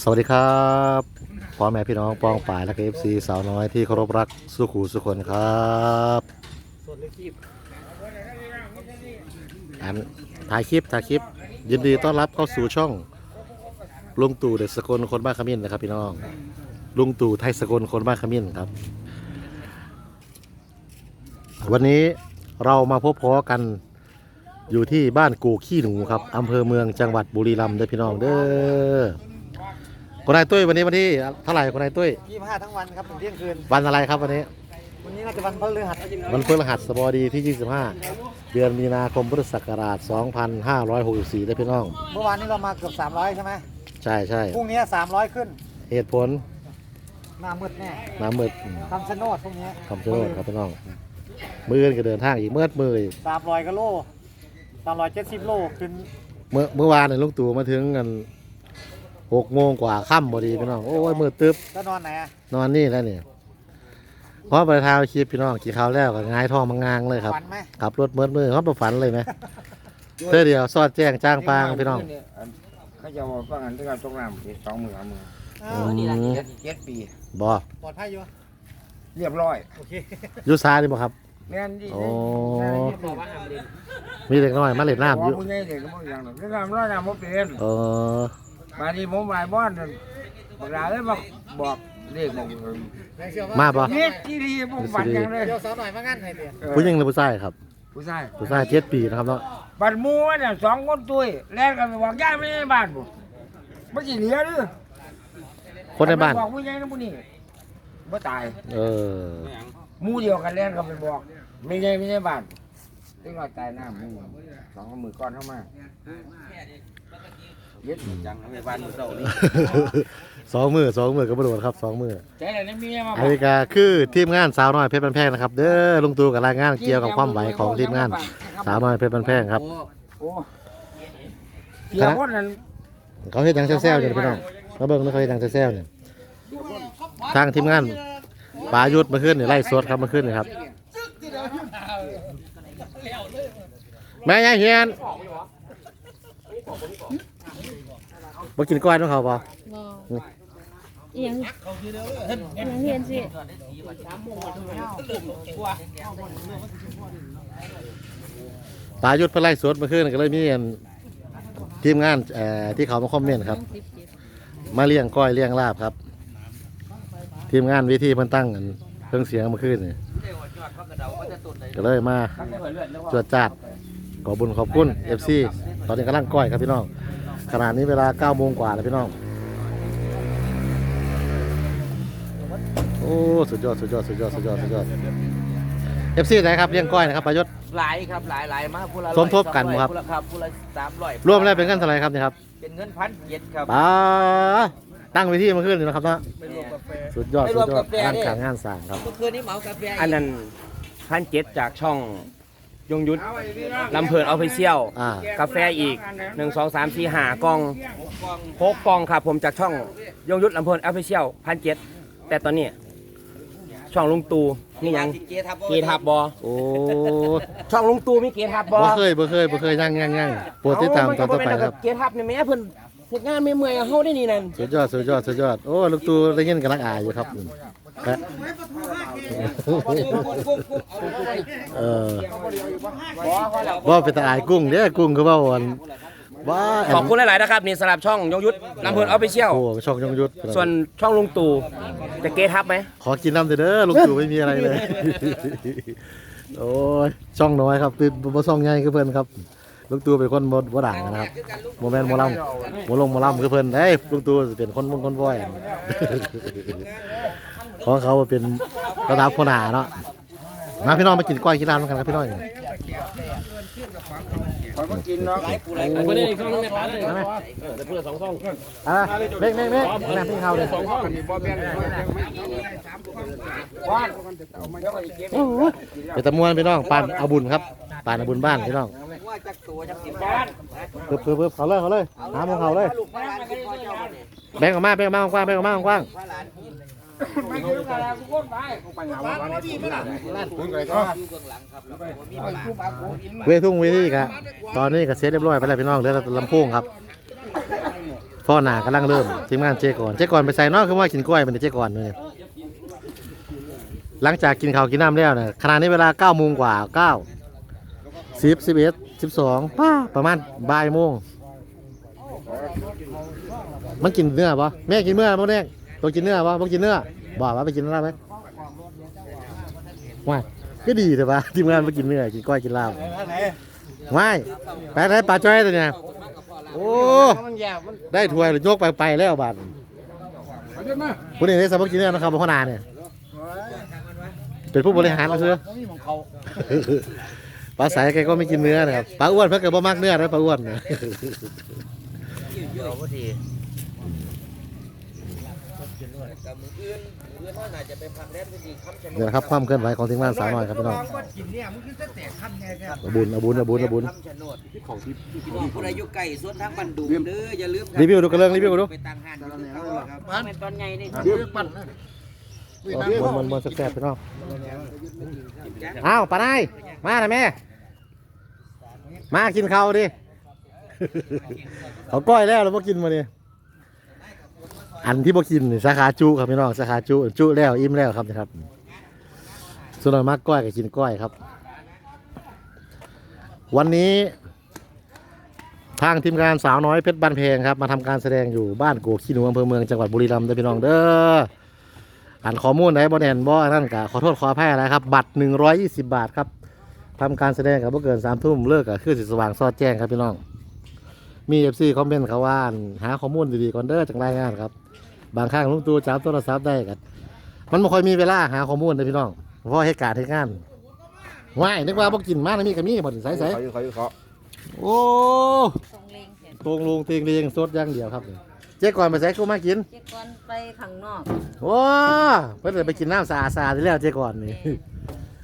สวัสดีครับพ่อแม่พี่น้องป้องป่ายและก็เอฟซีสาวน้อยที่เคารพรักสุขูสุคนครับอันถ่ายคลิปถ่ายคลิป ยินดีต้อนรับเข้าสู่ช่อง ลุงตู่เดชสกลคนบ้านขมิ้นนะครับ พี่น้อง ลุงตู่ไทยสกลคนบ้านขมิ้นครับ วันนี้เรามาพบพ้อกันอยู่ที่บ้านกูขี้หนูครับอำเภอเมืองจังหวัดบุรีรัมย์เด้อพี่น้องเด้อ คนนายตุ้ยวันนี้วันที่เท่าไหร่คนนายตุ้ยยี่ห้าทั้งวันครับถึงเที่ยงคืน วันอะไรครับวันนี้ วันนี้น่าจะวันพฤหัสวันพฤหัสบดีที่ 25 เดือนมีนาคมพุทธศักราช 2564ได้อพี่น้อง เมื่อวานนี้เรามาเกือบ 300 ใช่ไหมใช่ใช่พรุ่งนี้ 300 ขึ้น เหตุผลหน้ามืดแน่น้ำมืดอืมคำชะโนดพรุ่งนี้คำชะโนดครับพี่น้อง มืออนก็เดินทางอีกเมื่อมืออีก300กิโล370โลขึ้นเมื่อเมื่อวานเนี่ยลุงตู่มาถึงกัน หกโมงกว่าค่ำพอดีพี่น้องโอ้ยมืดตึ๊บก็นอนไหนอะนอนนี่แล้วนี่เพราะไปทาวคลิปพี่น้องกี่คราวแล้วก็ง่ายท้องมังงางเลยครับฝันไหมขับรถเมื่อมือเขาไปฝันเลยไหมเพื่อเดียวซอดแจ้งจ้างปางพี่น้องเขาจะบอกว่างันที่การตกน้ำสองมือสามมืออ้าวอืมเจ็ดเจ็ดปีบอปลอดภัยอยู่เรียบร้อยโอเคอยุซาดีบ่ครับแม่นดีโอ้แม่นดีมีเด็กน้อยมาเล่นน้ำอยู่ผู้ใหญ่เด็กก็บ่อย่างนั้นน้ำร้อยน้ำบ่เป็นเออ มาดีผมหมายบ้านนั่นบอกลาเลยบอกบอกเด็กบอกมาบ่เฮ็ดที่ดีผมฝันอย่างเลยเดี๋ยวสาวหน่อยมางั้นให้เดี๋ยวเออผู้หญิงหรือผู้ชายครับ ผู้ชายผู้ชายเจ็ดปีนะครับเนาะบัดหมูเนี่ยสองคนตุ้ยแล่นกันไปบอกย่าไม่ในบ้านบ่บ่สิเหลือหรือคนในบ้านบอกผู้ใหญ่นะผู้นี้บ่ตาย เออหมูเดียวกันแล่นกันไปบอก ไม่ใช่ไม่ใช่บ้านถึงว่าตายหน้าหมูสองมือก้อนเข้ามา เย็ดจังในบ้านมือเศร้านี่สองมือสองมือก็บโดดครับสองมือใจอะไรนี่มีมาบอัอนกนี้ก็คือทีมงานสาวน้อยเพชรบันแพงนะครับ เด้อลุงตู่กับรายงานเกี่ยวกับความไหวของทีมงาน สาวน้อยเพชรบันแพงครับโอ้เกี่ยวคนนั้นเขาเฮ็ดหยังแซ่บๆอยู่พี่น้องมาเบิ่งนะเขาเฮ็ดหยังแซ่บๆเนี่ยทางทีมงานปายุทธมาขึ้นนี่ไล่สดครับมาขึ้นนี่ครับแม่ยายเฮียน บ่กินก้อยของเขาบ่บ่อีหยังอีหยังเฮียนสิปายุทธเพิ่นไล่สดมาขึ้นก็เลยมีอันทีมงานเอ่อที่เขามาคอมเมนต์ครับ มาเลี้ยงก้อยเลี้ยงลาบครับ ทีมงานวิธีเพิ่นตั้งกันเครื่องเสียงมาขึ้นนี่ก็เลยมาจวดจัดขอบุญขอบคุณ FC ตอนนี้กำลังก้อยครับพี่น้อง ขณะนี้เวลา9โมงกว่าแล้วพี่น้อง โอ้ สุดยอด สุดยอด สุดยอด สุดยอด สุดยอด FC ไหนครับเลี้ยงก้อยนะครับประยุทธ์หลายครับหลายหลายมากผู้ละสมทบกันบ่ครับผู้ละครับผู้ละสามร้อยรวมแล้วเป็นเงินเท่าไหร่ครับเนี่ยครับเป็นเงินพันเจ็ดครับป้าตั้งเวทีมาขึ้นอยู่นะครับเนาะไม่รวมกาแฟสุดยอดไม่สุรดวมยอดกาแฟงานนี่การงานสร้างครับ เมื่อคืนนี้เหมากาแฟอันนั้นพันเจ็ดจากช่อง ยงยุทธลำเพลินออฟฟิเชียลอ่า กาแฟอีกหนึ่งสองสามสี่ห้ากล่องหกกล่องครับผมจากช่องยงยุทธลำเพลินออฟฟิเชียลพันเจ็ดแต่ตอนนี้ช่องลุงตูนี่ยังเกียร์ทับเกทับบอโอ้ช่องลุงตูมีเกทับบอบ่เคยบ่เคยบ่เคยยั่งยั่งยั่งโปรดติดตามตอนต่อไปครับ เกทับเนี่ยแม่เพิ่นเฮ็ดงานไม่เมื่อยๆเฮาได้นี่นั่น สุดยอดสุดยอดสุดยอด โอ้ลูกตูได้ยินกำลังอายอยู่ครับแปะ เออว่าเป็นตาอายกุ้งเด้อกุ้งคือว่าวันว่าแนขอบคุณหลาย ๆ นะครับ นี่สำหรับช่องยงยุทธลำเพลินออฟฟิเชียลโอ้ช่องยงยุทธส่วนช่องลุงตูจะเกทับไหม ขอกินน้ำเถอะเด้อลูกตู่ไม่มีอะไรเลย โอ้ยช่องน้อยครับคือบ่ช่องใหญ่คือเพิ่นครับ ลูกตู่เป็นคนบ่บ่ดังนะครับโมแมนโมลัมโมลงโมลัมคือเพิ่นเอ้ยลูกตู่สิเป็นคนมงคนบ่อยของเขาเป็นระดับคนหนาเนาะมาพี่น้องมากินก้อยกินร้านกันครับพี่น้องเขาก็กินเนาะคนนี้ช่องนึงในร้านเลยแต่พูดสองช่องอะเม่งเม่งเม่งแม่พี่เขาเลยบ้านไปตะมวนพี่น้องปานเอาบุญครับปานเอาบุญบ้านพี่น้อง ว่าจักตัวจักสิบเพิ่มเพิ่มเพิ่มเขาเลยเขาเลยหาหมองเขาเลยลูกพระหลานกินพ่อเจ้าเนี่ยแบ่งออกมาแบ่งออกมากว้างแบ่งออกมากว้างพระหลานกินไม่กินกันแล้วกูคนไปกูไปหาว่าในที่ร้านคุณไก่ทอดอยู่เบื้องหลังครับแล้วก็มีพระหลานเวทุ่งเวทีครับตอนนี้ก็เสร็จเรียบร้อยไปแล้วพี่น้องเหลือแต่ลำโพงครับพ่อหนากำลังเริ่มทีมงานเจก่อนเจก่อนไปใส่เนอกคือว่ากินกล้วยเป็นเจก่อนเลยหลังจากกินข้าวกินน้ำแล้วเนี่ยขณะนี้เวลา9โมงกว่า9 10 11 12ป้าประมาณบ่ายโมงมันกินเนื้อปะแม่กินเนื้อบ่แน่ตัวกินเนื้อปะบ่กินเนื้อบอกว่าไปกินเนื้อไหมว้าก็ดีแต่ว่าทีมงานไปกินเนื้อกินก้อยกินลาบไหนว้ายไปไหนปลาจ้อยตัวเนี่ยโอ้มันแย่มันได้ถ้วยยกไปไปแล้วบาดผู้นี้ได้สมบูรณ์กินเนื้อนะครับพ่อนาเนี่ยเป็นผู้บริหารมาซื้อมันมีขอ งเขาปลาใสแกก็ไม่กินเนื้อนะครับปลาอ้วนเพิ่งเกิดบ่มากเนื้อนะปลาอ้วนเนี่ยเยอะพอดีกับมืออื่นมืออื่นเขาน่าจะไปพักแรมที่คำชะโนเนี่ยนะครับความเคลื่อนไหวของทีมงานสาวน้อยครับพี่น้องกินเนี่ยมันคือจะแตกขั้นไงครับเอาบุญเอาบุญเอาบุญเอาบุญคำชะโนดของที่พี่น้องผู้ใดอยู่ไกลส่วนทางบันดุงเด้ออย่าลืมรีวิวดูกันเรื่องรีวิวดูไปตั้งห้านอยู่เขาครับเป็นตอนใหญ่นี่เดี๋ยวปั่นนะบนบนบนแซ่บๆพี่น้องอ้าวปลาไนาย มาหน่อยแม่ มากินข้าวดิ เขาก้อยแล้วเราบ่กินมาเนี่ยอันที่บ่กินนี่สาขาจุครับพี่น้องสาขาจุจุแล้วอิ่มแล้วครับนะครับ ส่วนมากก้อยก็กินก้อยครับ วันนี้ ทางทีมงานสาวน้อยเพชรบ้านเพงครับ มาทำการแสดงอยู่บ้านโกขี้หนูอำเภอเมืองจังหวัดบุรีรัมย์เด้อพี่น้องเด้ออ่านข้อมูลไหนบ่แน่นบ่นั่นกะขอโทษขออภัยอะครับ บัตร 120 บาทครับ ทำการแสดงกับบ่เกิน3ทุ่มเลิกกับคือสิสว่างซอดแจ้งครับพี่น้อง มี FC คอมเมนต์เขาว่าอั่นหาข้อมูลดีๆก่อนเด้อจังรายงานครับ บางครั้งลุงตู่จับโทรศัพท์ได้กันมันบ่ค่อยมีเวลาหาข้อมูลเลยพี่น้องเพราะเหตุการณ์เหตุงานว่ายนึกว่าบ่กินมานะมีก็มีบ่ใส่ใส่เขาอยู่เขาอยู่เขาโอ้ทรงเลงเห็นตรงลุงเตียงเรียงสดอย่างเดียวครับนี่เจ๊ก่อนไปใส่กูมากินเจ็ดก่อนไปข้างนอกว้าเพิ่นเลยไปกินน้ำสะอาดสะอาดที่แล้วเจ๊ก่อนนี่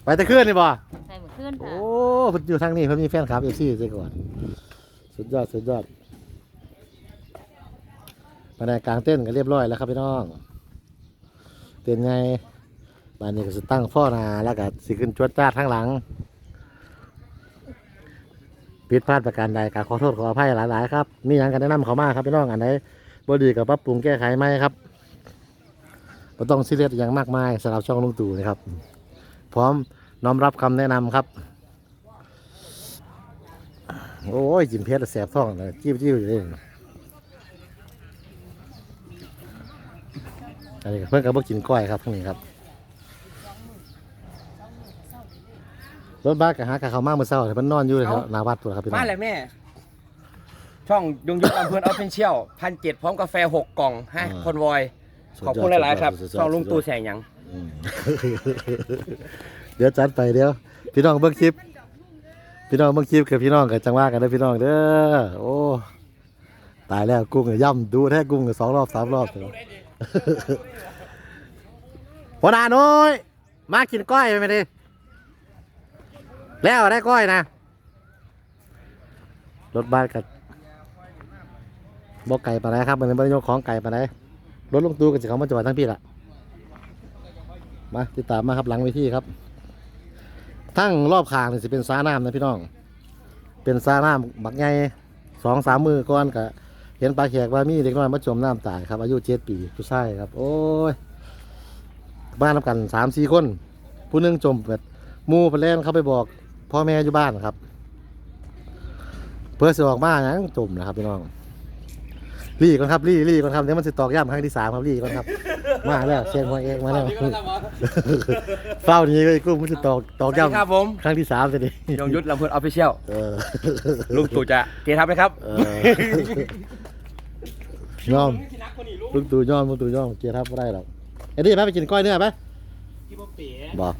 ไปตะคืนนี่บ่ใส่หมด ขึ้นโอ้ค่ะเพิ่นอยู่ทางนี้เพิ่นมีแฟนคลับ FC เจ๊ก่อน สุดยอดสุดยอดภายในกลางเต้นก็เรียบร้อยแล้วครับพี่น้อง เต้นไงบ้านนี้ก็สิตั้งฟ้อหนาแล้วก็สิขึ้นจวดจ้าดข้งหลัง ผิดพลาดประการใดก็ขอโทษขออภัยหลาย ๆ ครับ มีหยังกันแนะนำเขามาครับพี่น้องอันไหนบ่ดีก็ปรับปรุงแก้ไขไหมครับบ่ต้องซีเรียสอย่างมากมายสำหรับช่องลุงตู่นะครับ พร้อม น้อมรับคำแนะนำครับ โอ้ย จิมเพชรแสบท้องเลยจิ้วจิ้วอยู่เลยอันนี้ก็เพื่อนกับพวกกินก้อยครับทั้งนี้ครับรถบัสกับหากับเขาวมากเมื่อเช้าแต่มันนอนอยู่เลยครับหนาวัดตัวครับพี่น้อมางเลยแม่ ช่องยงยุทธอำเภอออฟฟิเชียลพันเจ็ดพร้อมกาแฟหกกล่องให้อ่าคอนวอยสุดขอบยดคุณหลาย ๆ ครับสุดยดช่องลุงตู่สุดยดแสงหยังอืมเดี๋ยวจัดไปเดี๋ยวพี่น้องเบิ่งคลิป พี่น้องเบิ่งคลิปกับพี่น้องกับจังหวะกันเด้พี่น้องเด้อโอ้ตายแล้วกุ้งย่ำดูแท้กุ้งสองรอบสามรอบเลยหัวหน้าน้อย มากินก้อยไปไหมดิแล้วได้ก้อยนะรถบ้านกับบอกไก่ปลาไหนครับมันเป็นบริโภคของไก่ปลาไหนรถลงตู้กับสิเขามาจอดทั้งพี่ละมาติดตามมาครับหลังเวทีครับ ทั้งรอบคางนี่สิเป็นซาน้ำนะพี่น้อง เป็นซาน้ำบักใหญ่สองสามมือก่อนกะเห็นปลาแขกว่ามีเด็กน้อยมาจมน้ำตายครับ อายุเจ็ดปีผู้ชายครับ โอ้ยบ้านนำกันสามสี่คน ผู้นึงจมแบบมูไปเล่นเข้าไปบอก พ่อแม่อยู่บ้านครับ เพื่อสิออกมาหยังจมนะครับพี่น้องรีก่อนครับรีรีก่อนครับเดี๋ยวมันสิตอกย่ำครั้งที่สามครับรีก่อนครับ มาแล้วเชียงหัวเองมาแล้วเฝ้านี้ก็ไอ้กุ้งมันสิตอกตอกสวัสดีครับย่ำผม ครั้งที่สามสิดิยงยุทธลำเภอออฟฟิเชียลเออลุงตู่จะเกทับไหมครับเออย่อมลุงตู่ย่อมลุงตู่ย่อมเกียร์ทับไม่ได้หรอกไอ้นี่ไปไปกินก้อยเนื้อไปบอก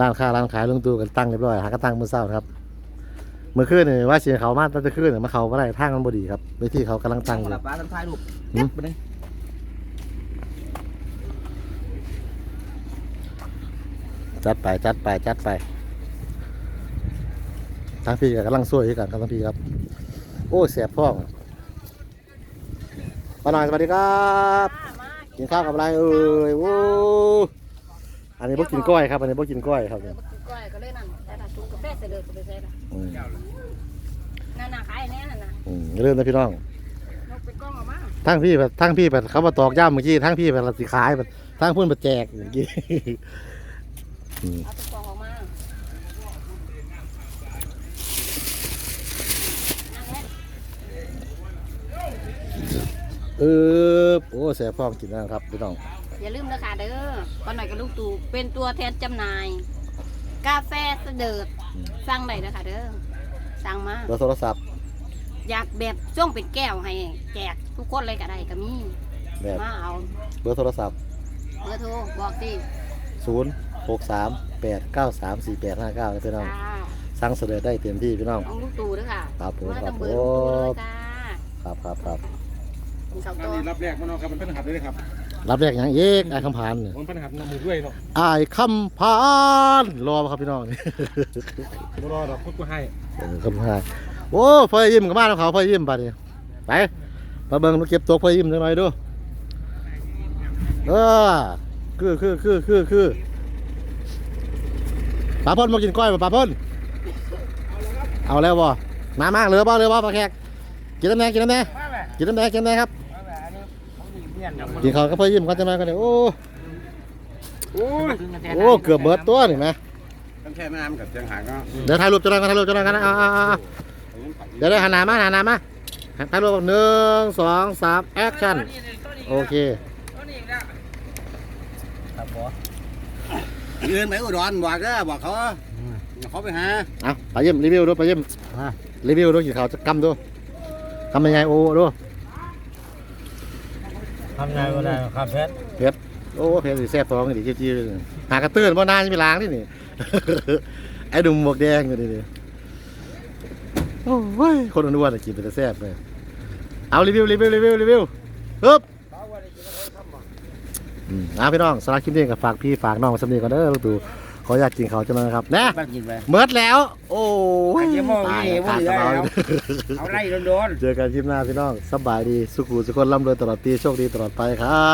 ร้านค้าร้านขายลุงตู่กันตั้งเรียบร้อยหากระตั้งมือเศร้านะครับเมื่อคืนนี่ว่าเสียเขามาตั้งแต่คืนนี่มาเขาไม่ได้ทางมันบดีครับเวทีเขากำลังตั้งอยู่ หลับตาทำท้ายลูก หืม ไปเลย จัดไปจัดไปจัดไปทางพี่ก็กำลังช่วยกันครับทางพี่ครับ โอ้เสียบท้องป้าหน่อยสวัสดีครับกินข้าวกับอะไรเอ่ยโอ้อันนี้พวกกินกล้อยครับอันนี้พวกกินกล้อยครับเนี่ยก้อยก็เลยนั่นแต่ถ้าถุงกาแฟใส่เลยก็ไปใส่ละอืมนั่นน่ะขายแน่นั่นน่ะอืมอย่าลืมนะพี่น้องนกเป็นกล้องออกมาทั้งพี่แบบทั้งพี่แบบเขามาตอกย่ำเมื่อกี้ทั้งพี่แบบสิขายแบบทั้งเพื่อนมาแจกเมื่อกี้อืมเอาเป็ นกล้องออกมานั่นแหละเออโอ้แสบพร้อมกินนะครับพี่น้อง อย่าลืมนะคะเด้อก่อนหน่อยกับลูกตู่เป็นตัวแทนจำหน่าย กาแฟเสดิร์ดสั่งได้นะคะเด้อสั่งมาเบอร์โทรศัพท์อยากแบบช่วงเป็นแก้วให้แจกทุกคนเลยก็ได้ก็มีแบบมาเอาเบอร์โทรศัพท์เบอร์โทรบอกสิศูนย์ หกสามแปดเก้าสามสี่แปดห้าเก้าพี่น้อง จ้าสั่งเสด็จได้เต็มที่พี่น้อง ของลูกตู่ด้วยค่ะครับผมมาครัต้บองผเบอร์ลูกตู่เลยมจ้าครับครับครับมีเขาอันตัวนี้รับแรกมันเนาะครับมันเป็นหัดเลยครับรับแรกอย่างเอกไอ้คำพานเนี่ยมันเป็นหัดนำมือด้วยเนาะไอ้คำพานรอมาครับพี่น้อง บ่รอดอกพูดกูให้เออคำพานโอ้พ่อยิ้มกับบ้านเขาพ่อยิ้มไปดิไปมาเบิ่งมาเก็บตัวพ่อยิ้มจังหน่อยดูเออคือคือคือคือคือ ปลาพ่นมากินก้อยบ่ปลาพ่นเอาแล้วบ่มามากเหลือบ่เหลือบ่ปลาแขกกินน้ำแดงกินน้ำแดงกินน้ำแดงกินน้ำแดงครับกินข้าวก็พ่อยิ้มเขาจะมากันเลยโอ้โอ้ยโอ้เกือบเบิดตัวนี่ไหมต้องแค่น้ำกับเสียงหางก็เดี๋ยวถ่ายรูปจะนั่งกันถ่ายรูปจะนั่งกันนะเอาเอาเอาเอาเดี๋ยวได้หันหน้ามาหันหน้ามาถ่ายรูปหนึ่งสองสามแอคชั่นโอเค ยืนไปอุดรบอกเด้อบอกเขาเขาไปหาเอาไปเยี่ยมรีวิวดูไปเยี่ยมรีวิวดูกินข้าวจะกำดูกำยังไงโอ้ดูทำไงก็ได้ครับเพชรเผ็ดโอ้เผ็ดสิแซ่บท้องดิจี้จี้เลยหากระตื้นเพราะนานจะมีล้างนี่นี่ไอ้ดุมหมวกแดงอยู่นี่นี่โอ้ยคนอ้วนๆอะกินไปแต่แซ่บเลยเอารีวิวรีวิวรีวิวรีวิวฮึบอืม นะพี่น้องสำหรับคลิปนี้ก็ฝากพี่ฝากน้องมาสำนีก่อนเด้อลูกตู่ขออยากกินเขาวจะมานะครับนะบ้านกินไปเมิดแล้ว โอ้ยไอ้เจ๊โม่นี่ตายบ่เหลือตายแล้วเอาไล่โดนเจอกันคลิปหน้าพี่น้องสบายดีสุขุสุขคนร่ำรวยตลอดปีโชคดีตลอดไปครั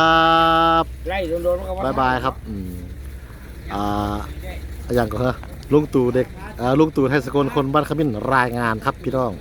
บๆไล่โดนๆมันก็ว่ บายบายครับอืมอ่าอย่างก็ฮะลุงตู่เด็กอ่าลุงตู่ไทยสกลคนบ้านขมิ้นรายงานครับพี่น้อง